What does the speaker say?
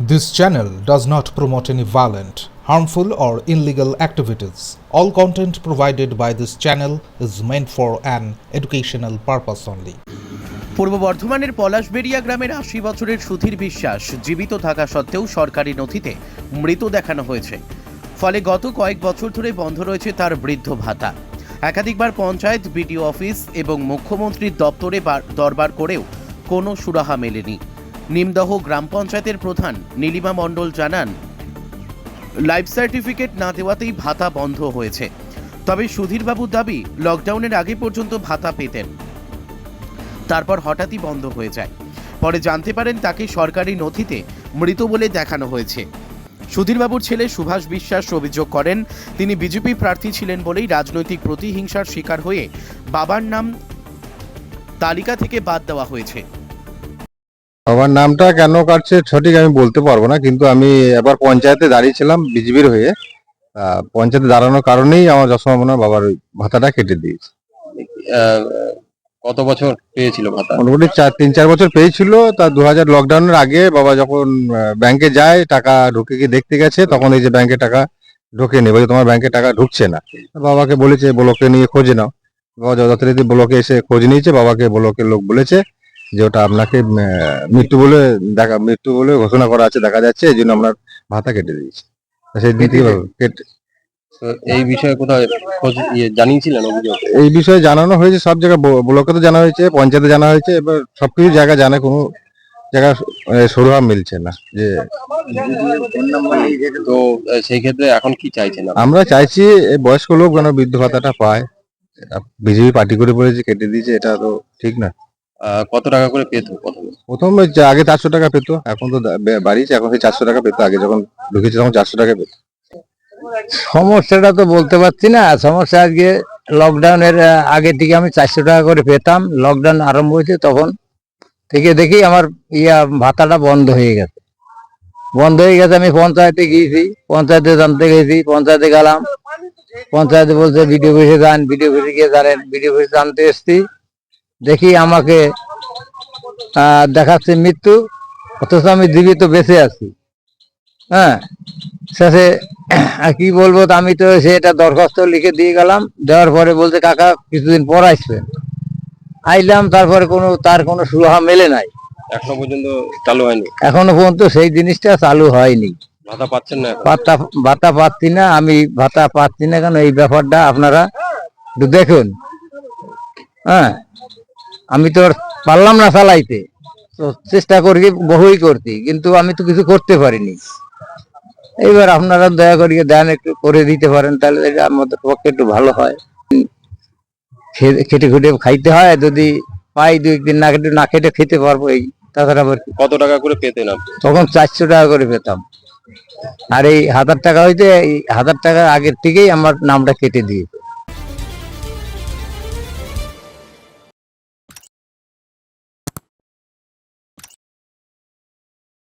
This channel does not promote any violent, harmful, or illegal activities. All content provided by this channel is meant for an educational purpose only. পূর্ব বর্ধমানের পলাশবেড়িয়া গ্রামের আশি বছরের সুধীর বিশ্বাস জীবিত থাকা সত্ত্বেও সরকারি নথিতে মৃত দেখানো হয়েছে ফলে গত কয়েক বছর ধরে বন্ধ রয়েছে তার বৃদ্ধ ভাতা একাধিকবার পঞ্চায়েত বিডিও অফিস এবং মুখ্যমন্ত্রীর দপ্তরে দরবার করেও কোনো সুরাহা মেলেনি নিমদহ গ্রাম পঞ্চায়েতের প্রধান নীলিমা মণ্ডল জানান লাইফ সার্টিফিকেট না দেওয়াতেই ভাতা বন্ধ হয়েছে। তবে সুধীরবাবুর দাবি লকডাউনের আগে পর্যন্ত ভাতা পেতেন। তারপর হঠাৎই বন্ধ হয়ে যায়। পরে জানতে পারেন তাকে সরকারি নথিতে মৃত বলে দেখানো হয়েছে। সুধীরবাবুর ছেলে সুভাষ বিশ্বাস অভিযোগ করেন, তিনি বিজেপি প্রার্থী ছিলেন বলেই রাজনৈতিক প্রতিহিংসার শিকার হয়ে বাবার নাম তালিকা থেকে বাদ দেওয়া হয়েছে। আমার নামটা কেন কাটছে সঠিক আমি বলতে পারব না কিন্তু আমি এবার পঞ্চায়েতে দাঁড়িয়েছিলাম বিজেপির হয়ে। পঞ্চায়েতে দাঁড়ানোর কারণেই আমার যশোমনা বাবার ওই ভাতাটা কেটে দিয়েছে। কত বছর পেয়েছিল ভাতা? মোটামুটি চার তিন চার বছর পেয়েছিল। তা দু হাজার লকডাউনের আগে বাবা যখন ব্যাংকে যায় টাকা ঢুকে গিয়ে দেখতে গেছে তখন এই যে ব্যাংকে টাকা ঢোকে নি বলছে তোমার ব্যাংকে টাকা ঢুকছে না। বাবাকে বলেছে ব্লকে নিয়ে খোঁজে নাও। বাবা যথারীতি ব্লকে এসে খোঁজ নিয়েছে বাবাকে ব্লকের লোক বলেছে। যে ওটা আপনাকে মৃত্যু বলে দেখা মৃত্যু বলে ঘোষণা করা আছে দেখা যাচ্ছে এই জন্য আপনার ভাতা কেটে দিয়েছে। সেই দিন থেকে কেটে এই বিষয়ে খোঁজ ইয়ে জানিয়েছিলেন অভিযোগ? এই বিষয়ে জানানো হয়েছে সব জায়গায় ব্লকে তো জানা হয়েছে পঞ্চায়েতে জানা হয়েছে এবার সবকিছু জায়গা জানে কোনো জায়গা সরুহা মিলছে না যে তো সেই ক্ষেত্রে এখন কি চাইছেন? আমরা চাইছি বয়স্ক লোক যেন বৃদ্ধ ভাতাটা পায়। বিজেপি পার্টি করে বলেছে কেটে দিয়েছে এটা তো ঠিক না। কত টাকা করে পেতো প্রথমে? আগে চারশো টাকা পেতো এখন তো বাড়িয়েছে এখন সেই চারশো টাকা পেতো আগে যখন ঢুকেছে তখন চারশো টাকা পেতো। সমস্যাটা তো বলতে পারছি না সমস্যা আজকে লকডাউনের আগে থেকে আমি চারশো টাকা করে পেতাম লকডাউন আরম্ভ হয়েছে তখন থেকে দেখি আমার ইয়া ভাতাটা বন্ধ হয়ে গেছে। বন্ধ হয়ে গেছে আমি পঞ্চায়েতে গিয়েছি পঞ্চায়েতে জানতে গেছি পঞ্চায়েতে গেলাম পঞ্চায়েতে বলছে ভিডিও অফিসে যান ভিডিও অফিসে গিয়ে জানেন ভিডিও অফিসে জানতে এসছি। দেখি আমাকে দেখাচ্ছে মৃত্যু অথচ আমি জীবিত বেঁচে আছি। হ্যাঁ শেষে কি বলব আমি তো সেটা দরখাস্ত লিখে দিয়ে গেলাম দেওয়ার পরে বলছে কাকা কিছুদিন পর আসবেন। আইলাম তারপরে কোনো তার কোনো সুরাহা মেলে নাই। এখনও পর্যন্ত চালু হয়নি? এখনও পর্যন্ত সেই জিনিসটা চালু হয়নি। ভাতা পাচ্ছেন না ভাতা ভাতা পাচ্ছি না আমি ভাতা পাচ্ছি না কেন? এই ব্যাপারটা আপনারা একটু দেখুন। হ্যাঁ আমি তো আর পারলাম না চালাইতে। তো চেষ্টা করি বহুই করতে কিন্তু আমি তো কিছু করতে পারিনি। এইবার আপনারা দয়া করিয়ে দেন একটু করে দিতে পারেন তাহলে এটা আমাদের পক্ষে একটু ভালো হয়। খেটে খুটে খাইতে হয় যদি পাই দুই একদিন না খেটে না খেটে খেতে পারব এই তাছাড়া আবার কত টাকা করে পেতেন তখন চারশো টাকা করে পেতাম। আর এই হাজার টাকা হইতে এই হাজার টাকা আগের থেকেই আমার নামটা কেটে দিয়েছে।